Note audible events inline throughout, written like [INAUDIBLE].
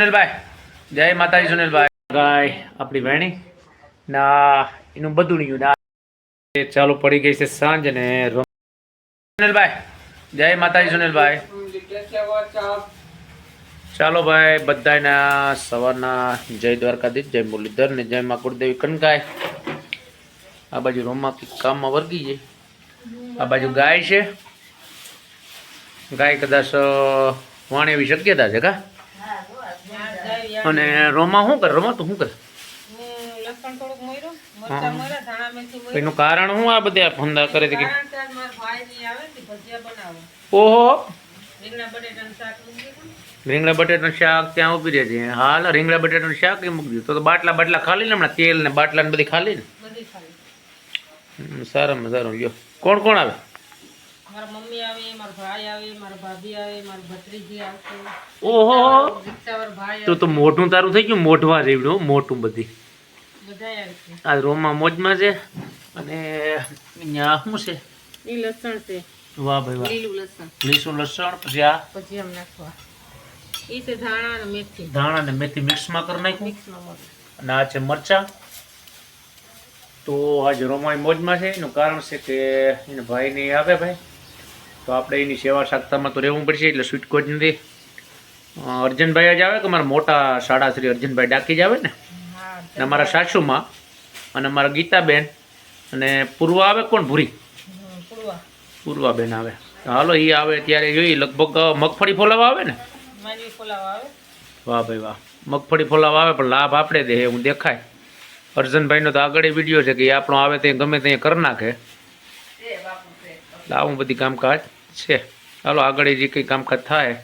સુનિલભાઈ જય માતાજી સુનિલભાઈ. ગાય આપણી વેણી? ના એનું બધું નહીં ના ચાલુ પડી ગઈ છે સાંજ ને સુનિલભાઈ જય માતાજી સુનિલભાઈ. ચાલો ભાઈ બધાના સવારના જય દ્વારકાધીશ જય મુરલીધર ને જય મા કુળદેવી કનકાય આ બાજુ રૂમમાં કામમાં વર્ગી છે. આ બાજુ ગાય છે. ગાય કદાચ વાણે એવી શક્યતા છે કા? અને રોમા શું કરે? રોમા તું શું કરે? એનું કારણ શું આ બધા ફંદા કરે છે ઓહો. રીંગણા બટેટાનું શાક ત્યાં ઊભી રહે છે. હાલ રીંગણા બટેટાનું શાક એ મૂકી દીધું. તો બાટલા બાટલા ખાલી ને હમણાં તેલ ને બાટલા ને બધી ખાલી ને? સારામાં સારું. જો કોણ કોણ આવે? મારા મમ્મી આવે મારા ભાઈ આવે મારા ભાભી આવે મારા ભત્રીજી આવશે. ઓહો! ભાઈ તો તો મોઢું તારું થઈ ગયું મોઢવા રેવડું મોટું બધી. આ રોમા મોજમાં છે અને અહીંયા શું છે? એ લસણ છે. વાહ ભાઈ વાહ. લીલું લસણ. લીસું લસણ પછી આ પછી આમ નાખવા. એ છે ધાણા અને મેથી. ધાણા ને મેથી મિક્સમાં કરી નાખ્યું? મિક્સમાં અને આ છે મરચાં. તો આજે રોમાઈ મોજમાં છે એનું કારણ છે કે એને ભાઈ નહીં આવે ભાઈ. તો આપણે એની સેવા સાકતામાં તો રહેવું પડશે એટલે સ્વીટ કોચ નથી. અર્જુનભાઈ જ આવે કે મારા મોટા શાળા શ્રી અર્જનભાઈ ડાકી જ આવે ને? અને અમારા સાસુમાં અને અમારા ગીતાબેન અને પૂર્વા આવે કોણ? ભૂરી? પૂર્વાબેન આવે. હાલો એ આવે ત્યારે જોઈએ લગભગ મગફળી ફોલાવા આવે ને? વાહ ભાઈ વાહ. મગફળી ફોલાવા આવે પણ લાભ આપણે દે એવું દેખાય. અર્જનભાઈનો તો આગળ વીડિયો છે કે એ આપણો આવે તે ગમે તે કરી નાખે. એટલે આવું બધી કામકાજ છે. ચાલો આગળ જે કંઈ કામકાજ થાય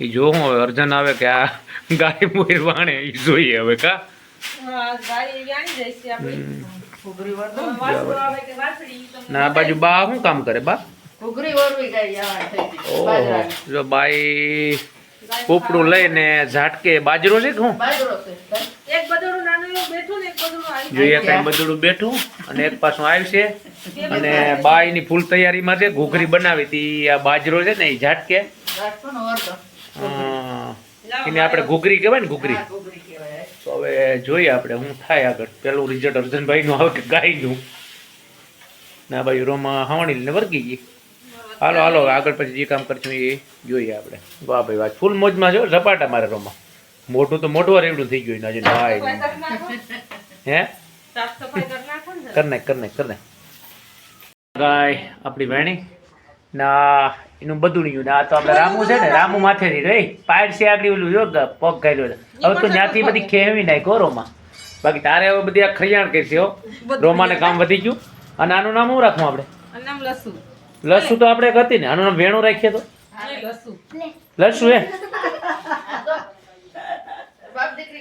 એ જોવું હવે. અર્જન આવે કે આ ગાય મોર વાણે એ જોઈએ હવે કા? ના બાજુ બા શું કામ કરે બા? જો બાઈ પોપડું લઈને ઝાટકે બાજરો છે કે હું બાજરો છે. એક બદડું નાનું એવું બેઠું ને એક બદડું આવી જોઈએ કઈ બધું બેઠું અને એક પાછું આવશે. અને બાઈની ફૂલ તૈયારીમાં છે ઘૂઘરી બનાવી હતી આ બાજરો છે ને એ ઝાટકે. ને એને આપણે ઘૂઘરી કહેવાય ને ઘૂઘરી. તો હવે જોઈએ આપણે હું થાય આગળ. પેલું રિઝલ્ટ અર્જનભાઈનું આવે કે ગાયનું? ના ભાઈ રોમાં હવાણી ને વર્ગી ગઈ. હાલો હાલો આગળ પછી જે કામ કરશું એ જોઈએ આપણે. વાહ ભાઈ વાહ ફૂલ મોજમાં છો ઝપાટા મારે રોમાં. મોટું તો મોટું રેવડું થઈ ગયું આજે ભાઈ હે કરી નાખો કર નાખ કર નાખ કર નાખ ગાય આપણી વેણી. ના એનું બધું નહીં ના તો આપણે રામુ છે ને રામુ માથેથી રે પાયર છે આગળ ઓલું જો પગ ગાયલો. હવે તો ત્યાંથી બધી ખેવી નાખ્યો રોમાં. બાકી તારે હવે બધી આ ખરિયાણ કરશે હો. રોમાને કામ વધી ગયું. અને આનું નામ શું રાખવું આપણે? લસુ. લસુ તો આપણે હતી ને આનું નામ વેણું રાખીએ તો? હા લસુ. લસુ એ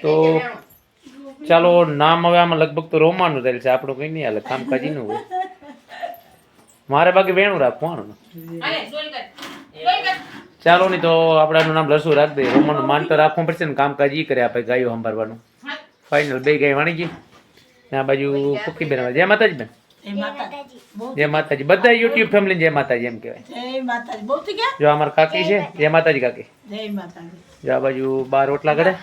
તો ચાલો નામ હવે આમાં લગભગ તો રોમાનું થયેલ છે. આપણું કંઈ નહીં હાલે કામકાજીનું હોય. મારે બાકી વેણું રાખવાનું. ચાલો નહીં તો આપણે આનું નામ લસુ રાખ દઈએ. રોમાનું માન તો રાખવું પડશે ને કામકાજ એ કરે આપણે ગાયો સંભાળવાનું. ફાઇનલ બે ગાય વાણી ગઈ ને આ બાજુ કુકી બેન જય માતાજી બેન. જય માતાજી. બધા યુટ્યુબ ફેમિલી જય માતાજી એમ કહેવાય. જય માતાજી. બહુ થઈ ગયા? જો અમારા કાકી છે જય માતાજી કાકી. જય માતાજી. જો આ બાજુ બાર રોટલા કરે.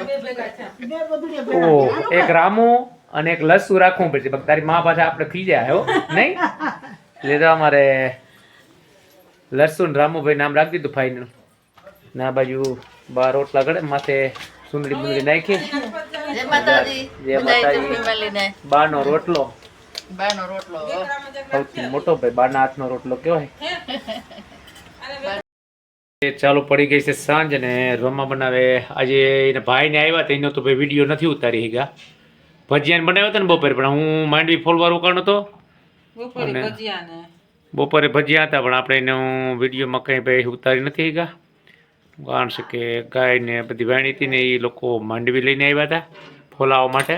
બે બે ઓ એક રામુ અને એક લસુ રાખવું પડશે તારી મા પાછા આપણે ખીજાય હો? નહીં? [LAUGHS] લીધા અમારે લસુ ને રામુભાઈ નામ રાખી દીધું ફાઈનલ ના બાજુ બાર રોટલા ગળે માથે સુંદરી બુંદરી નાખી. જય નો. જય રોટલો. બાનો રોટલો સૌથી મોટો ભાઈ બાના હાથનો રોટલો કેવાય [LAUGHS] ચાલુ પડી ગઈ છે સાંજ ને રોમા બનાવે. આજે એના ભાઈને આવ્યા હતા એનો તો ભાઈ વીડિયો નથી ઉતારી ગયા ભજીયાને બનાવ્યો હતો ને બપોરે પણ હું માંડવી ફોલવા રોકાણો હતો બપોરે ભજીયા બપોરે ભજીયા હતા પણ આપણે એનો વિડીયોમાં કંઈ ભાઈ ઉતારી નથી ગયા કારણ છે કે ગાયને બધી વાણી હતી ને એ લોકો માંડવી લઈને આવ્યા હતા ફોલાવવા માટે.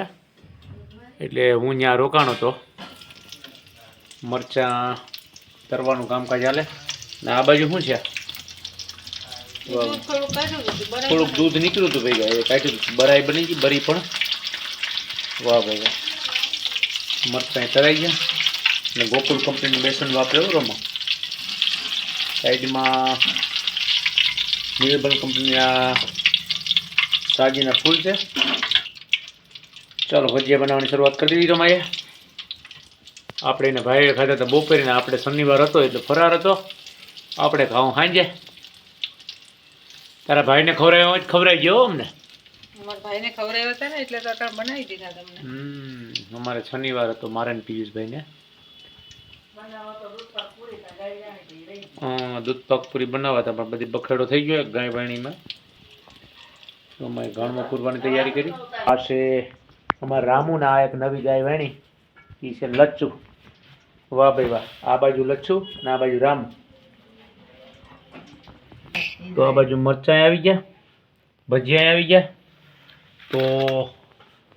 એટલે હું ત્યાં રોકાણો હતો. મરચાં તરવાનું કામકાજ હાલે. ને આ બાજુ શું છે દૂધ થોડું કાઢ્યું હતું બરાબર થોડુંક દૂધ નીકળ્યું હતું ભાઈ એ કાઢ્યું હતું બરાઈ બની ગઈ બરી પણ. વાહ ભાઈ વાહ. મરચાં તરાઈ ગયા. ને ગોકુલ કંપનીનું બેસન વાપર્યું રોમાં. સાઈડમાં નિર્બલ કંપનીના સાજીના ફૂલ છે. ચાલો ભજીયા બનાવવાની શરૂઆત કરી દીધી રમાએ. આપણે એને ભાઈએ ખાધા હતા બપોરે આપણે શનિવાર હતો એટલે ફરાર હતો. આપણે ખાવું સાંજે. તારા ભાઈને ખવડાવ્યો હોય તો ગયો અમને. અમારા ભાઈને ખવડાવ્યા હતા ને એટલે તો અટાણ બનાવી દીધા તમને. હમ અમારે શનિવાર હતો મારે ને પિયુષભાઈને. ને દૂધ પાક પૂરી બનાવવા હતા પણ બધી બખેડો થઈ ગયો એક ગાય વાણીમાં. તો અમે ઘણમાં પૂરવાની તૈયારી કરી. આ છે અમારા રામુ આ એક નવી ગાય વાણી. એ છે લચ્છુ. વાહ ભાઈ વાહ. આ બાજુ લચ્છુ ને આ બાજુ રામુ. તો આ બાજુ મરચાં આવી ગયા ભજીયા આવી ગયા. તો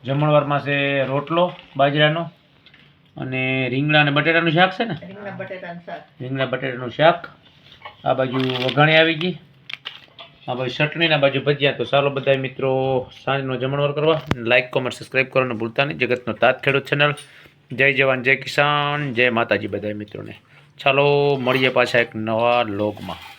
જમણવારમાં છે રોટલો બાજરાનો અને રીંગણા અને બટેટાનું શાક છે ને? રીંગણા બટેટાનું શાક. રીંગણા બટેટાનું શાક. આ બાજુ વઘાણી આવી ગઈ. આ બાજુ ચટણીના બાજુ ભજીયા. તો ચાલો બધા મિત્રો સાંજનો જમણવાર કરવા. લાઈક કોમેન્ટ સબસ્ક્રાઈબ કરવાનું ભૂલતા નહીં. જગતનો તાત ખેડૂત ચેનલ જય જવાન જય કિસાન. જય માતાજી બધા મિત્રોને. ચાલો મળીએ પાછા એક નવા લોગમાં